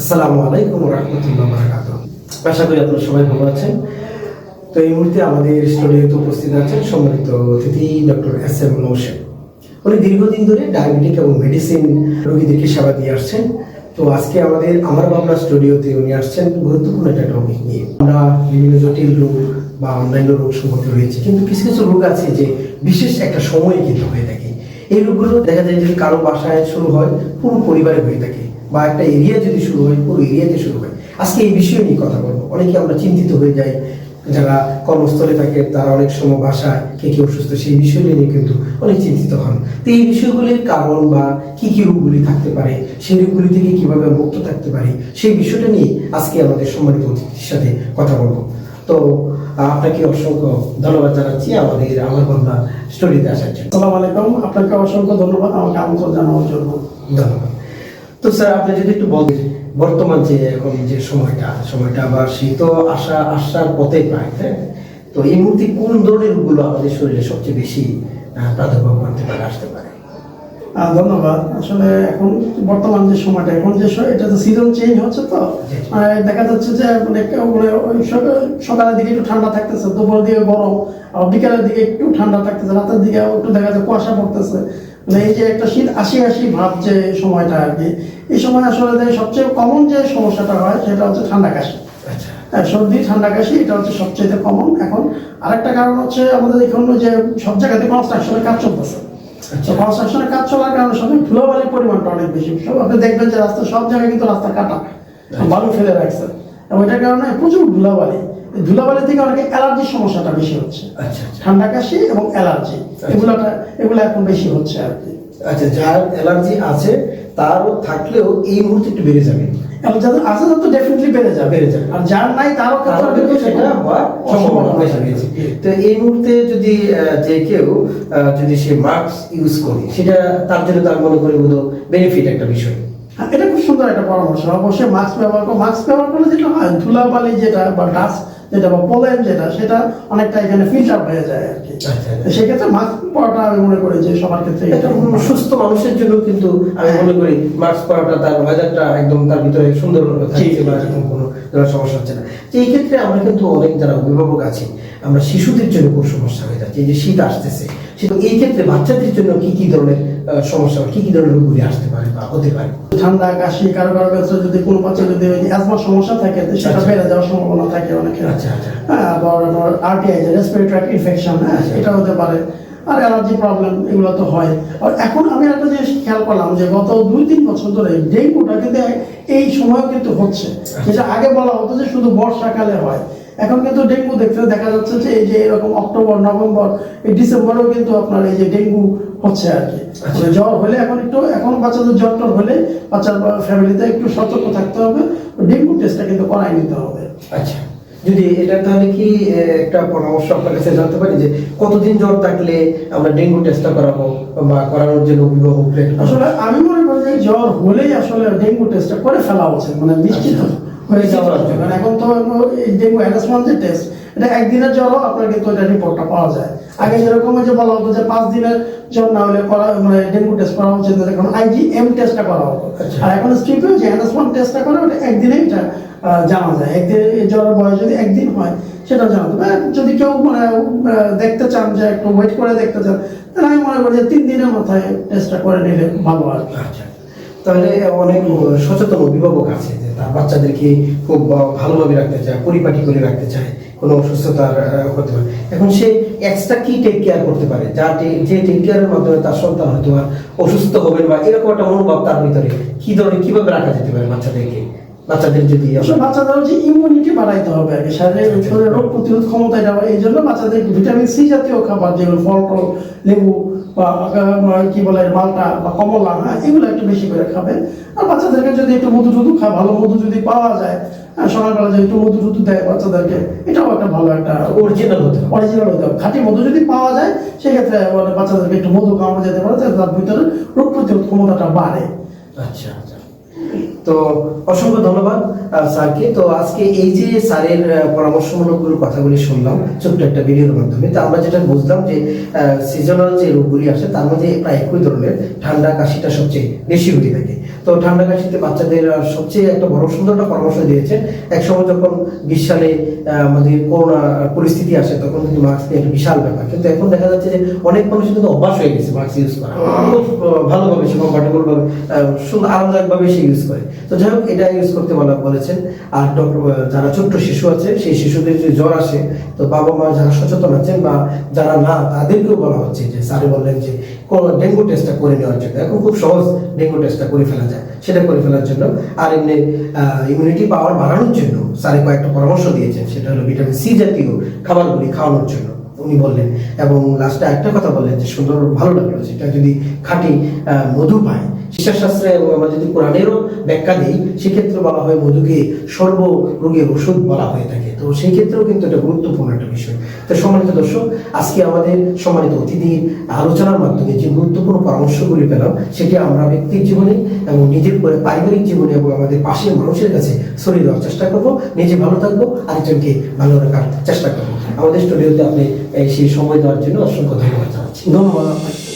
আসসালামু আলাইকুম রহমতুল্লাহ আশা করি আপনারা সবাই ভালো আছেন। তো এই মুহূর্তে আমাদের স্টুডিওতে উপস্থিত আছেন সম্মানিত অতিথি ডক্টর এস এম উনি দীর্ঘদিন ধরে ডায়াবেটিক এবং মেডিসিন রোগীদেরকে সেবা দিয়ে আসছেন। তো আজকে আমাদের আমার স্টুডিওতে উনি আসছেন গুরুত্বপূর্ণ একটা টপিক নিয়ে। আমরা বিভিন্ন জটিল রোগ বা অন্যান্য রোগ সম্পর্কে রয়েছে, কিন্তু কিছু কিছু রোগ আছে যে বিশেষ একটা সময়ে কিন্তু হয়ে থাকে। এই রোগগুলো দেখা যায় যদি কারও বাসায় শুরু হয়, পুরো পরিবারে হয়ে থাকে বা একটা এরিয়া যদি শুরু হয় পুরো এরিয়াতে শুরু হয়। আজকে এই বিষয় নিয়ে কথা বলব। অনেকে আমরা চিন্তিত হয়ে যাই যারা কর্মস্থলে থাকে তারা অনেক সময় বাসায় কে কি অসুস্থ সেই বিষয়গুলি নিয়ে কিন্তু অনেক চিন্তিত হন। তো এই বিষয়গুলির কারণ বা কি কি রোগগুলি থাকতে পারে সেই রোগগুলি থেকে কীভাবে মুক্ত থাকতে পারি সেই বিষয়টা নিয়ে আজকে আমাদের সম্মানিত অতিথির সাথে কথা বলব। তো আপনাকে অসংখ্য ধন্যবাদ জানাচ্ছি আমাদের আমার বাংলা স্টোরিতে আসার জন্য। আসসালামু আলাইকুম। আপনাকে অসংখ্য ধন্যবাদ আমাকে আমন্ত্রণ জানানোর জন্য। ধন্যবাদ। তো স্যার আপনি যদি একটু বলেন বর্তমান যে এখন যে সময়টা সময়টা আবার শীত আসা আসার পথে প্রায় হ্যাঁ? তো এই মুহূর্তে কোন ধরনের রোগগুলো আমাদের শরীরে সবচেয়ে বেশি প্রাদুর্ভাব করতে পারে আসতে পারে? ধন্যবাদ। আসলে এখন বর্তমান যে সময়টা এখন যে এটা তো সিজন চেঞ্জ হচ্ছে তো। দেখা যাচ্ছে যে মানে সকালের দিকে একটু ঠান্ডা থাকতেছে দুপুরের দিকে গরম আর বিকালের দিকে একটু ঠান্ডা থাকতেছে রাতের দিকে একটু দেখা যাচ্ছে কুয়াশা পড়তেছে। মানে এই যে একটা শীত আশি আশি ভাব যে সময়টা আর কি এই সময় আসলে সবচেয়ে কমন যে সমস্যাটা হয় সেটা হচ্ছে ঠান্ডা কাশি। আচ্ছা। হ্যাঁ, সর্দি ঠান্ডা কাশি এটা হচ্ছে সবচেয়ে কমন এখন আরেকটা কারণ হচ্ছে আমাদের এখানে যে সব জায়গাতে কনস্ট্রাকশনের কাজ চলতেছে। কনস্ট্রাকশনের কাজ চলার কারণে সব ধুলোবালির পরিমাণটা অনেক বেশি। সব আপনি দেখবেন যে রাস্তা সব জায়গায় কিন্তু রাস্তা কাটা। বালু ফেলে রাখছে। এটার কারণে প্রচুর ধুলাবালি। ধুলাবালি থেকে অনেকে অ্যালার্জির সমস্যাটা বেশি হচ্ছে। আচ্ছা আচ্ছা। ঠান্ডা কাশি এবং অ্যালার্জি এগুলোটা এগুলো এখন বেশি হচ্ছে আর কি। আচ্ছা যার অ্যালার্জি আছে তারও থাকলেও এই মুহূর্তে একটু বেড়ে যাবে। এবং যাদের আছে তাদের তো ডেফিনেটলি বেড়ে যাবে। বেড়ে যাবে। আর যার নাই তারও কিন্তু সেটা হওয়ার সম্ভাবনা বেশি রয়েছে। তো এই মুহূর্তে যদি যে কেউ যদি সে মাস্ক ইউজ করে সেটা তার জন্য তার মনে করি বোধ বেনিফিট একটা বিষয়। এটা খুব সুন্দর একটা পরামর্শ। অবশ্যই মাস্ক ব্যবহার করো মাস্ক ব্যবহার করলে যেটা হয় ধুলাবালি যেটা বা ডাস্ট যেটা বা পোলেন যেটা সেটা অনেকটা এখানে ফিল্টার হয়ে যায় আর কি। আচ্ছা, আচ্ছা। সেক্ষেত্রে মাস্ক পরাটা আমি মনে করি যে সবার ক্ষেত্রে এটা সুস্থ মানুষের জন্য কিন্তু আমি মনে করি মাস্ক পরাটা তার ওয়েদারটা একদম তার ভিতরে সুন্দর কোনো ধরনের সমস্যা হচ্ছে না। তো এই ক্ষেত্রে আমরা কিন্তু অনেক যারা অভিভাবক আছি আমরা শিশুদের জন্য খুব সমস্যা হয়ে যাচ্ছে যে শীত আসতেছে। শীত এই ক্ষেত্রে বাচ্চাদের জন্য কি কি ধরনের সমস্যা কি কি ধরনের রোগগুলি আসতে পারে বা হতে পারে? ঠান্ডা কাশি কারও কারও ক্ষেত্রে যদি কোনো বাচ্চা যদি অ্যাজমার সমস্যা থাকে সেটা আচ্ছা। বেড়ে যাওয়ার সম্ভাবনা থাকে অনেকের। আচ্ছা আচ্ছা। হ্যাঁ আবার আরটিআই যে রেসপিরেটরি ইনফেকশন হ্যাঁ এটা হতে পারে। আর অ্যালার্জি প্রবলেম এগুলো তো হয়। আর এখন আমি একটা জিনিস খেয়াল করলাম যে গত দুই তিন বছর ধরে ডেঙ্গুটা কিন্তু এই সময় কিন্তু হচ্ছে। যেটা আগে বলা হতো যে শুধু বর্ষাকালে হয়। এখন কিন্তু ডেঙ্গু দেখতে দেখা যাচ্ছে যে এই যে এরকম অক্টোবর নভেম্বর এই ডিসেম্বরেও কিন্তু আপনার এই যে ডেঙ্গু হচ্ছে আর কি। মানে জ্বর হলে এখন একটু এখন বাচ্চাদের জ্বর টর হলে বাচ্চার ফ্যামিলিতে একটু সতর্ক থাকতে হবে। ডেঙ্গু টেস্টটা কিন্তু করাই নিতে হবে। আচ্ছা। যদি এটা তাহলে কি একটা পরামর্শ আপনার কাছে জানতে পারি যে কতদিন জ্বর থাকলে আমরা ডেঙ্গু টেস্টটা করাবো বা করানোর জন্য অভিভাবক আসলে আমি মনে জ্বর হলেই আসলে ডেঙ্গু টেস্টটা করে ফেলা উচিত মানে নিশ্চিত আচ্ছা। হয়ে যাওয়া কারণ এখন তো এই ডেঙ্গু অ্যানাসমান যে টেস্ট এটা একদিনের জ্বরও আপনার কিন্তু এটা রিপোর্টটা পাওয়া যায়। আগে যেরকম যে বলা হতো যে পাঁচ দিনের জ্বর না হলে করা মানে ডেঙ্গু টেস্ট করা উচিত না এখন আইজিএম টেস্টটা করা হতো। আচ্ছা। আর এখন স্ট্রিপে যে অ্যানাসমান টেস্টটা করে ওটা একদিনে এটা জানা যায়। একদিন জ্বরের বয়স যদি একদিন হয় সেটা জানা যাবে যদি কেউ মানে দেখতে চান যে একটু ওয়েট করে দেখতে চান তাহলে আমি মনে করি যে তিন দিনের মাথায় টেস্টটা করে নিলে ভালো আর আচ্ছা। তাহলে অনেক সচেতন অভিভাবক আছে যে তার বাচ্চাদেরকে খুব ভালোভাবে রাখতে চায় পরিপাটি করে রাখতে চায় কোনো অসুস্থতার হতে পারে এখন সে এক্সট্রা কি টেক কেয়ার করতে পারে? যা যে টেক কেয়ারের মাধ্যমে তার সন্তান হয়তো অসুস্থ হবেন বা এরকম একটা মনোভাব তার ভিতরে কি ধরনের কীভাবে রাখা যেতে পারে বাচ্চাদেরকে? বাচ্চাদের যদি আসলে বাচ্চাদের হচ্ছে ইমিউনিটি বাড়াইতে হবে আর কি শারীরিক রোগ প্রতিরোধ ক্ষমতা এটা এই জন্য বাচ্চাদের ভিটামিন সি জাতীয় খাবার যেগুলো ফল লেবু বা কি বলে মালটা বা কমলা হ্যাঁ এগুলো একটু বেশি করে খাবে। আর বাচ্চাদেরকে যদি একটু মধু টুধু খায় ভালো মধু যদি পাওয়া যায় হ্যাঁ, সকালবেলা যদি একটু মধু টুধু দেয় বাচ্চাদেরকে এটাও একটা ভালো একটা অরিজিনাল হতে অরিজিনাল হতে খাঁটি মধু যদি পাওয়া যায় সেক্ষেত্রে মানে বাচ্চাদেরকে একটু মধু খাওয়ানো যেতে পারে তার ভিতরে রোগ প্রতিরোধ ক্ষমতাটা বাড়ে। আচ্ছা আচ্ছা। তো অসংখ্য ধন্যবাদ স্যারকে। তো আজকে এই যে স্যারের আহ, পরামর্শমূলক কথাগুলি শুনলাম ছোট্ট একটা ভিডিওর মাধ্যমে তো আমরা যেটা বুঝলাম যে সিজনাল যে রোগগুলি আসে তার মধ্যে প্রায় একই ধরনের ঠান্ডা কাশিটা সবচেয়ে বেশি হয়ে থাকে। তো ঠান্ডা কাশিতে বাচ্চাদের সবচেয়ে একটা বড় সুন্দর একটা পরামর্শ দিয়েছে এক সময় যখন বিশ আমাদের করোনা পরিস্থিতি আসে তখন কিন্তু মাস্ক নিয়ে একটা বিশাল ব্যাপার। কিন্তু এখন দেখা যাচ্ছে যে অনেক মানুষ কিন্তু অভ্যাস হয়ে গেছে মাস্ক ইউজ করা। খুব ভালোভাবে সে কমফর্টেবল ভাবে আহ, সুন্দর আরামদায়ক ভাবে সে ইউজ করে। তো যাই হোক, এটা ইউজ করতে বলা বলেছেন। আর যারা ছোট্ট শিশু আছে, সেই শিশুদের যদি জ্বর আসে, তো বাবা মা যারা সচেতন আছেন বা যারা না, তাদেরকেও বলা হচ্ছে যে, স্যারে বললেন যে ডেঙ্গু টেস্টটা করে নেওয়ার জন্য। এখন খুব সহজ ডেঙ্গু টেস্টটা করে ফেলা যায়। সেটা করে ফেলার জন্য। আর এমনি ইমিউনিটি পাওয়ার বাড়ানোর জন্য স্যারে কয়েকটা পরামর্শ দিয়েছেন। সেটা হলো ভিটামিন সি জাতীয় খাবারগুলি খাওয়ানোর জন্য, উনি বললেন। এবং লাস্টে একটা কথা বললেন যে, সুন্দর ভালো লাগল। যেটা যদি খাঁটি মধু পায় শিক্ষাশাস্ত্রে এবং আমরা যদি কোরআনেরও ব্যাখ্যা দিই, সেক্ষেত্রে বলা হয় মধুকে সর্ব রোগের ওষুধ বলা হয়ে থাকে। তো সেই ক্ষেত্রেও কিন্তু এটা গুরুত্বপূর্ণ একটা বিষয়। তো সম্মানিত দর্শক, আজকে আমাদের সম্মানিত অতিথির আলোচনার মাধ্যমে যে গুরুত্বপূর্ণ পরামর্শগুলি পেলাম, সেটি আমরা ব্যক্তির জীবনে এবং নিজের পারিবারিক জীবনে এবং আমাদের পাশের মানুষের কাছে ছড়িয়ে দেওয়ার চেষ্টা করব। নিজে ভালো থাকব, আরেকজনকে ভালো রাখার চেষ্টা করব। আমাদের স্টুডিওতে আপনি সেই সময় দেওয়ার জন্য অসংখ্য ধন্যবাদ জানাচ্ছি। ধন্যবাদ।